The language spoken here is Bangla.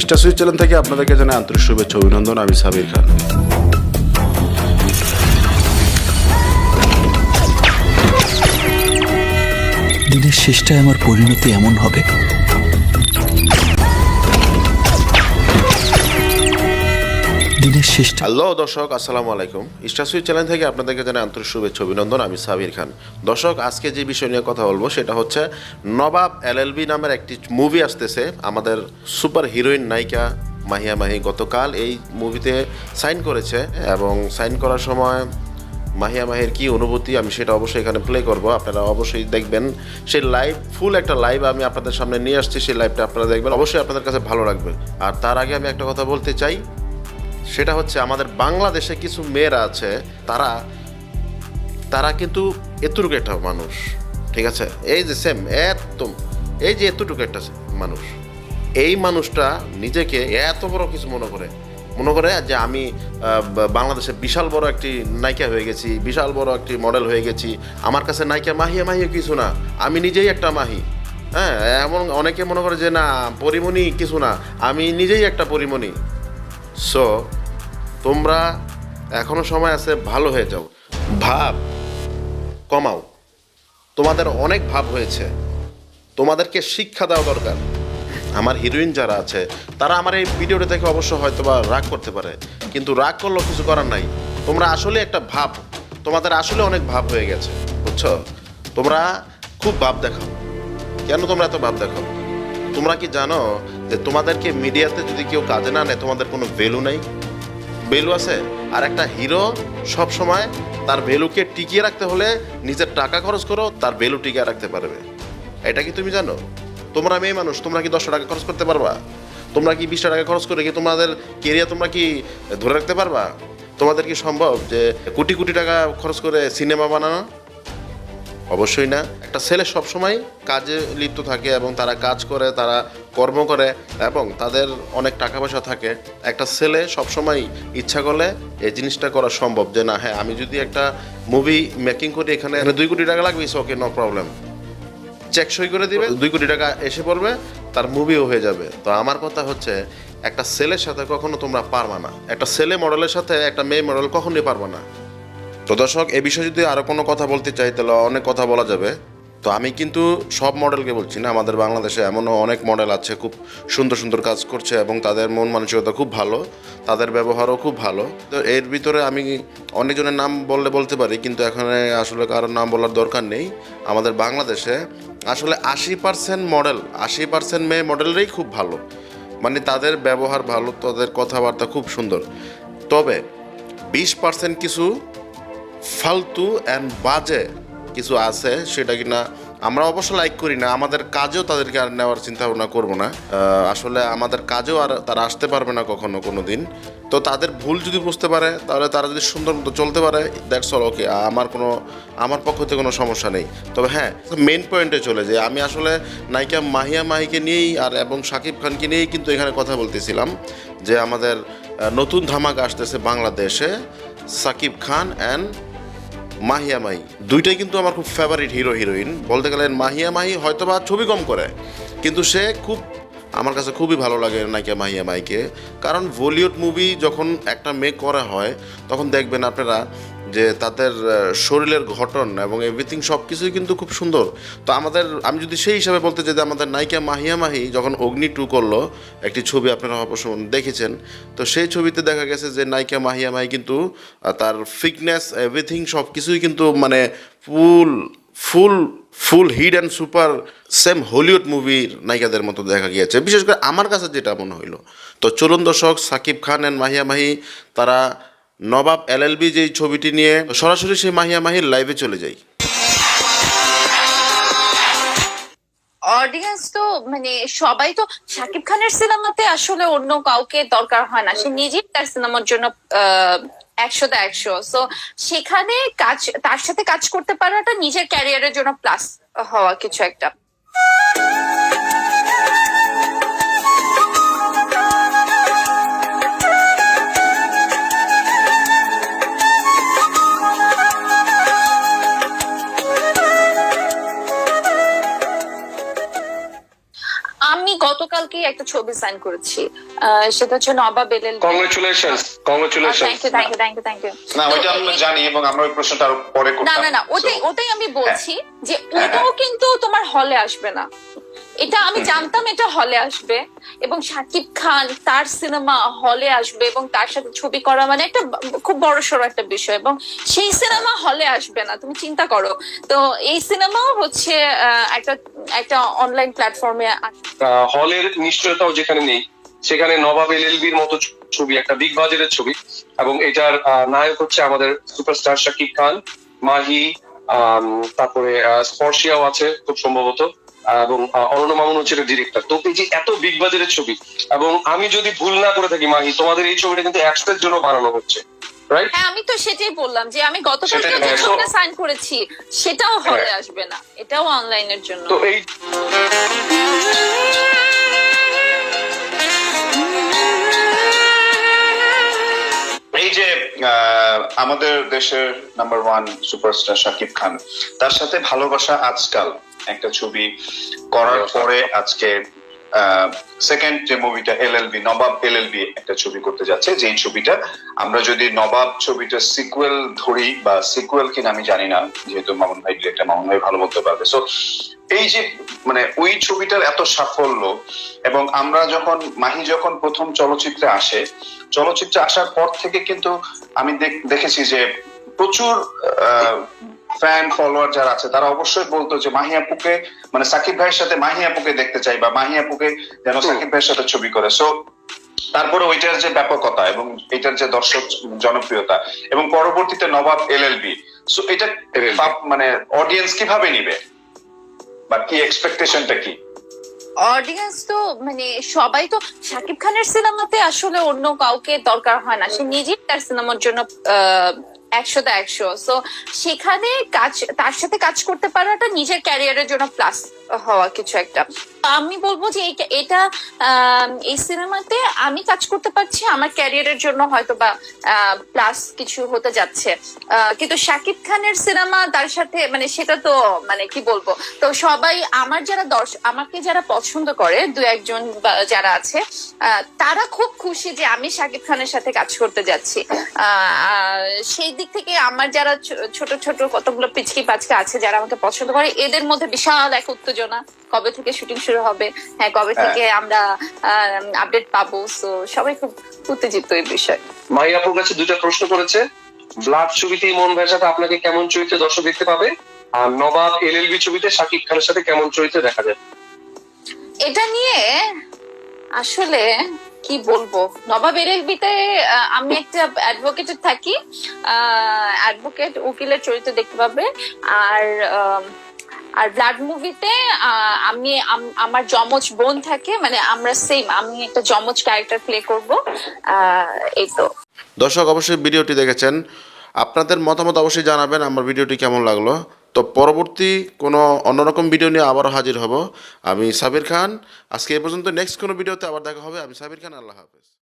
ইস্টা সুইচ চ্যানেল থেকে আপনাদেরকে জানাই আন্তরিক শুভেচ্ছা অভিনন্দন, আমি সাবির খান। দিনের শেষটায় আমার পরিণতি এমন হবে। দিনের শেষটা। হ্যালো দর্শক, আসসালামু আলাইকুম। ইস্টা সুইচ চ্যানেল থেকে আপনাদেরকে জানাই আন্তরিক শুভেচ্ছা, অভিনন্দন। আমি সাবির খান। দর্শক, আজকে যে বিষয় নিয়ে কথা বলব, সেটা হচ্ছে নবাব এলএলবি নামের একটি মুভি আসতেছে। আমাদের সুপার হিরোইন নায়িকা মাহিয়া মাহি গতকাল এই মুভিতে সাইন করেছে এবং সাইন করার সময় মাহিয়া মাহির কি অনুভূতি, আমি সেটা অবশ্যই এখানে প্লে করব। আপনারা অবশ্যই দেখবেন। সেই লাইভ ফুল একটা লাইভ আমি আপনাদের সামনে নিয়ে আসছি। সেই লাইভটা আপনারা দেখবেন। অবশ্যই আপনাদের কাছে ভালো লাগবে। আর তার আগে আমি একটা কথা বলতে চাই। সেটা হচ্ছে আমাদের বাংলাদেশে কিছু মেয়েরা আছে, তারা তারা কিন্তু এতটুকু একটা মানুষ, ঠিক আছে? এই যে সেম একদম, এই যে এতটুকু একটা মানুষ। এই মানুষটা নিজেকে এত বড় কিছু মনে করে মনে করে যে আমি বাংলাদেশে বিশাল বড় একটি নায়িকা হয়ে গেছি, বিশাল বড় একটি মডেল হয়ে গেছি, আমার কাছে নায়িকা মাহিয়া মাহিয়া কিছু না, আমি নিজেই একটা মাহি। হ্যাঁ এমন অনেকে মনে করে যে না, পরিমণি কিছু না, আমি নিজেই একটা পরিমণি। সো তোমরা এখনও সময় আছে, ভালো হয়ে যাও। ভাব, কমাও। তোমাদের অনেক ভাব হয়েছে। তোমাদেরকে শিক্ষা দেওয়া দরকার। আমার হিরোইন যারা আছে, তারা আমার এই ভিডিওটা দেখে অবশ্য হয়তো বা রাগ করতে পারে। কিন্তু রাগ করলেও কিছু করার নাই। তোমরা আসলে একটা ভাব। তোমাদের আসলে অনেক ভাব হয়ে গেছে, বুঝছ? তোমরা খুব ভাব দেখাও। কেন তোমরা এত ভাব দেখাও? তোমরা কি জানো যে তোমাদেরকে মিডিয়াতে যদি কেউ কাজে না নেয়, তোমাদের কোনো ভ্যালু নেই? ভ্যালু আছে, আর একটা হিরো সব সময় তার ভ্যালুকে টিকিয়ে রাখতে হলে নিজের টাকা খরচ করো তার ভ্যালু টিকিয়ে রাখতে পারবে। এটা কি তুমি জানো? তোমরা মেয়ে মানুষ, তোমরা কি দশটা টাকা খরচ করতে পারবা? তোমরা কি বিশটা টাকা খরচ করে কি তোমাদের কেরিয়ার তোমরা কি ধরে রাখতে পারবা? তোমাদের কি সম্ভব যে কোটি কোটি টাকা খরচ করে সিনেমা বানানো? অবশ্যই না। একটা ছেলে সবসময় কাজে লিপ্ত থাকে এবং তারা কাজ করে, তারা কর্ম করে এবং তাদের অনেক টাকা পয়সা থাকে। একটা ছেলে সবসময় ইচ্ছা করলে এই জিনিসটা করা সম্ভব যে না হ্যাঁ আমি যদি একটা মুভি মেকিং করি, এখানে দুই কোটি টাকা লাগবে ইস ওকে নো প্রবলেম চেক সই করে দিবে, দুই কোটি টাকা এসে পড়বে, তার মুভিও হয়ে যাবে। তো আমার কথা হচ্ছে, একটা ছেলের সাথে কখনো তোমরা পারবা না। একটা ছেলে মডেলের সাথে, একটা মেয়ে মডেল কখনোই পারবা না। তো দর্শক, এ বিষয়ে যদি আরও কোনো কথা বলতে চাই, তাহলে অনেক কথা বলা যাবে। তো আমি কিন্তু সব মডেলকে বলছি না, আমাদের বাংলাদেশে এমনও অনেক মডেল আছে, খুব সুন্দর সুন্দর কাজ করছে এবং তাদের মন মানসিকতা খুব ভালো, তাদের ব্যবহারও খুব ভালো। তো এর ভিতরে আমি অনেকজনের নাম বললে বলতে পারি, কিন্তু এখানে আসলে কারোর নাম বলার দরকার নেই। আমাদের বাংলাদেশে আসলে আশি পার্সেন্ট মডেল, আশি পার্সেন্ট মেয়ে মডেলরাই খুব ভালো। মানে তাদের ব্যবহার ভালো, তাদের কথাবার্তা খুব সুন্দর। তবে বিশ পার্সেন্ট কিছু ফালতু অ্যান্ড বাজে কিছু আছে, সেটা কিনা আমরা অবশ্য লাইক করি না, আমাদের কাজেও তাদেরকে আর নেওয়ার চিন্তা ভাবনা করব না। আসলে আমাদের কাজেও আর তারা আসতে পারবে না কখনো কোনো দিন। তো তাদের ভুল যদি বুঝতে পারে, তাহলে তারা যদি সুন্দর মতো চলতে পারে দ্যাটস অল ওকে আমার কোনো, আমার পক্ষ থেকে কোনো সমস্যা নেই। তবে হ্যাঁ মেন পয়েন্টে চলে যে, আমি আসলে নায়িকা মাহিয়া মাহিকে নিয়েই আর এবং শাকিব খানকে নিয়েই কিন্তু এখানে কথা বলতেছিলাম যে আমাদের নতুন ধামাক আসতেছে বাংলাদেশে, সাকিব খান অ্যান্ড মাহিয়া মাহি। দুইটাই কিন্তু আমার খুব ফেভারিট হিরো হিরোইন বলতে গেলে মাহিয়া মাহি হয়তো বা ছবি কম করে। কিন্তু সে খুব, আমার কাছে খুবই ভালো লাগে নায়িকা মাহিয়া মাইকে কারণ বলিউড মুভি যখন একটা মেয়ে করা হয়, তখন দেখবেন আপনারা যে তাদের শরীরের গঠন এবং এভরিথিং সব কিছুই কিন্তু খুব সুন্দর। তো আমাদের, আমি যদি সেই হিসাবে বলতে চাই যে আমাদের নায়িকা মাহিয়া মাহি যখন অগ্নি টু করল, একটি ছবি আপনারা অবশ্য দেখেছেন, তো সেই ছবিতে দেখা গেছে যে নায়িকা মাহিয়া মাহি কিন্তু তার ফিটনেস এভরিথিং সব কিছুই কিন্তু মানে full full full hit and super same Hollywood মুভির নায়িকাদের মতো দেখা গিয়েছে। বিশেষ করে আমার কাছে যেটা মনে হইল। তো চলুন দর্শক, সাকিব খান অ্যান্ড মাহিয়া মাহি, তারা নবাব এলএলবি যেই ছবিটি নিয়ে সরাসরি সেই মাহিয়া মাহির লাইভে চলে যাই। অডিয়েন্স তো মানে সবাই তো শাকিব খানের সিনেমাতে আসলে অন্য কাউকে দরকার হয় না। সে নিজেই তার সিনেমার জন্য একশোতে একশো। সো সেখানে কাজ, তার সাথে কাজ করতে পারাটা নিজের ক্যারিয়ারের জন্য প্লাস হওয়া কিছু একটা। একটা ছবি সাইন করেছি। সেটা হচ্ছে Nawab LL congratulation congratulation thank you thank you thank you thank you না ওইটা আমরা জানি এবং আমরা ওই প্রশ্নটা আরও পরে না না না ওটাই ওটাই আমি বলছি যে হ্যাঁ, ওটাও কিন্তু তোমার হলে আসবে না। এটা আমি জানতাম এটা হলে আসবে এবং শাকিব খান তার সিনেমা হলে আসবে এবং তার সাথে ছবি করা মানে একটা খুব বড় সড়ো একটা বিষয় এবং সেই সিনেমা হলে আসবে না তুমি চিন্তা করো। তো এই সিনেমাও হচ্ছে আহ, একটা একটা অনলাইন প্ল্যাটফর্মে হলের নিশ্চয়তাও যেখানে নেই সেখানে নবাব এলএলবির মতো ছবি একটা বিগ বাজারের ছবি। এবং এটার নায়ক হচ্ছে আমাদের সুপারস্টার শাকিব খান মাহি তারপরে স্পর্শিয়াও আছে খুব সম্ভবত এবং অরণ্য মামুন হচ্ছে ডিরেক্টর তো এই যে এত বিগ বাজারের ছবি এবং আমি যদি ভুল না করে থাকি মাহি তোমাদের এই ছবিটা কিন্তু অ্যাক্সের জন্য বানানো হচ্ছে রাইট হ্যাঁ আমি তো সেটাই বললাম যে আমি গতকালকে সেটাই, যে হ্যাঁ, ছবিটা সাইন করেছি সেটাও হলে হ্যাঁ। আসবে না এটাও অনলাইনের জন্য। তো এই আমাদের দেশের number one superstar Shakib Khan. তার সাথে ভালোবাসা আজকাল একটা ছবি করার পরে আজকে সেকেন্ড যে মুভিটা এলএলবি নবাব এলএলবি একটা ছবি করতে যাচ্ছে। যেই ছবিটা আমরা যদি নবাব ছবিটা সিকুয়েল ধরি বা সিকুয়েল কিনা আমি জানি না যেহেতু মামুন ভাই ডিরেক্টর মামুন ভাই ভালো বলতে পারবে। সো এই যে মানে ওই ছবিটার এত সাফল্য এবং আমরা যখন মাহি যখন প্রথম চলচ্চিত্রে আসে চলচ্চিত্রে আসার পর থেকে কিন্তু আমি দেখ- দেখেছি যে প্রচুর ফ্যান ফলোয়ার যারা আছে তারা অবশ্যই বলতো যে মাহি আপুকে মানে সাকিব ভাইয়ের সাথে মাহি আপুকে দেখতে চাই বা মাহি আপুকে যেন সাকিব ভাইয়ের সাথে ছবি করে। সো তারপরে ওইটার যে ব্যাপকতা এবং এটার যে দর্শক জনপ্রিয়তা এবং পরবর্তীতে নবাব এলএলবি সো এটা মানে অডিয়েন্স কীভাবে নিবে? বা এক্সপেকটেশনটা কি অডিয়েন্স তো মানে সবাই তো শাকিব খানের সিনেমাতে আসলে অন্য কাউকে দরকার হয় না। সে নিজেই তার সিনেমার জন্য একশোতে একশো। সো সেখানে কাজ, তার সাথে কাজ করতে পারাটা নিজের ক্যারিয়ারের জন্য প্লাস হওয়া কিছু একটা। আমি বলব যে এটা এই সিনেমাতে আমি কাজ করতে পারছি, আমার ক্যারিয়ারের জন্য হয়তো বা প্লাস কিছু হতে যাচ্ছে। কিন্তু শাকিব খানের সিনেমা তার সাথে মানে সেটা তো মানে কি বলব, তো সবাই, আমার যারা দর্শক আমাকে যারা পছন্দ করে, দু একজন যারা আছে তারা খুব খুশি যে আমি শাকিব খানের সাথে কাজ করতে যাচ্ছি। সেই দিক থেকে আমার যারা ছোট ছোট কতগুলো পিচকি পাচকা আছে যারা আমাকে পছন্দ করে, এদের মধ্যে বিশাল এক উত্তেজনা, কবে থেকে শুটিং শুরু হবে। হ্যাঁ কবে হ্যাঁ। থেকে আমরা আপডেট পাবো? সো সবাই খুব উত্তেজিত এই বিষয়ে। মাহি আপুর কাছে দুইটা প্রশ্ন করেছে। ব্লাড ছবিতে মন ভাইয়ের আপনাকে কেমন চরিত্রে দর্শক দেখতে পাবে? আর নবাব এলএলবি ছবিতে শাকিব খানের সাথে কেমন চরিত্রে দেখা যাবে এটা নিয়ে আসলে কি বলব? নবাব এলএলবিতে আমি একটা অ্যাডভোকেটের থাকি। অ্যাডভোকেট উকিলের চরিত্র দেখতে পাবে। আর আর ব্লাড মুভিতে আমি আমার যমজ বোন থাকে মানে আমরা সেম আমি একটা যমজ ক্যারেক্টার প্লে করব এই তো। দর্শক, অবশ্যই ভিডিওটি দেখেছেন। আপনাদের মতামত অবশ্যই জানাবেন, আমার ভিডিওটি কেমন লাগল। তো পরবর্তী কোনো অন্যরকম ভিডিও নিয়ে আবারও হাজির হব। আমি সাবির খান, আজকে এ পর্যন্ত নেক্সট কোনো ভিডিওতে আবার দেখা হবে। আমি সাবির খান, আল্লাহ হাফেজ।